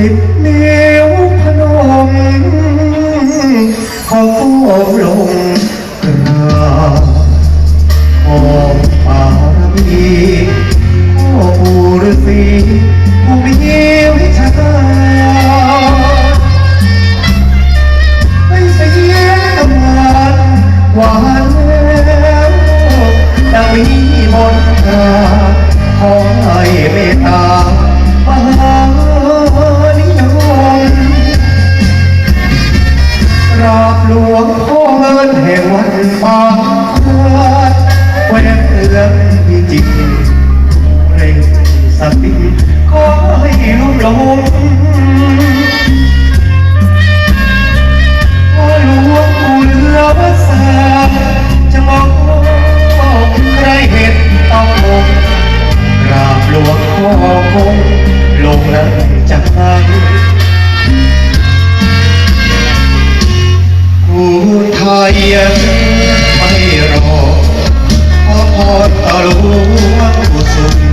สิบนิ ราบหลวงพ่อเงินแห่งวันบางพลัดวดเตือนที่จิงเร่งสติ ไทยไม่รอพอพอตะลวงสุด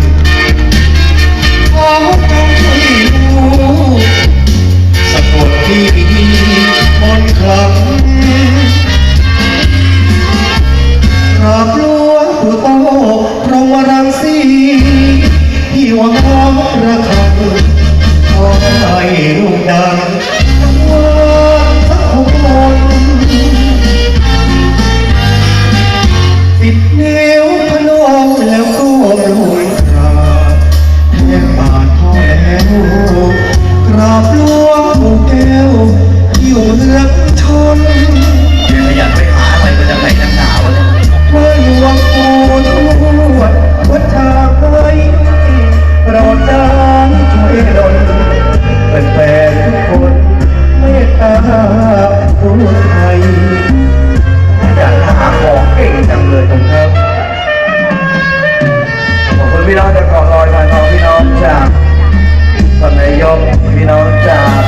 your, you know, time.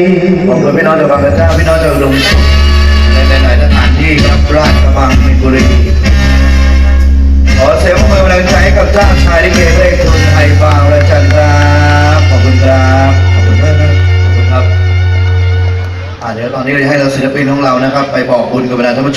ผมบคุพี่น้องจากบางกระเจ้าพี่น้องจากลุงในหลายสถานที่ครับราชกระบังมีบุรีขอเสียงมือแรงใจกับเจ้าชายลิเกเลขทุนไทยบางและจันทราขอบคุณครับขอบคุณเพื่ขอบคุณครับอ่าเดี๋ยวตอนนี้เราจะให้เราศิลปินของเรานะครับ ไปบอกบุญกับบรรดาท่านผู้ชม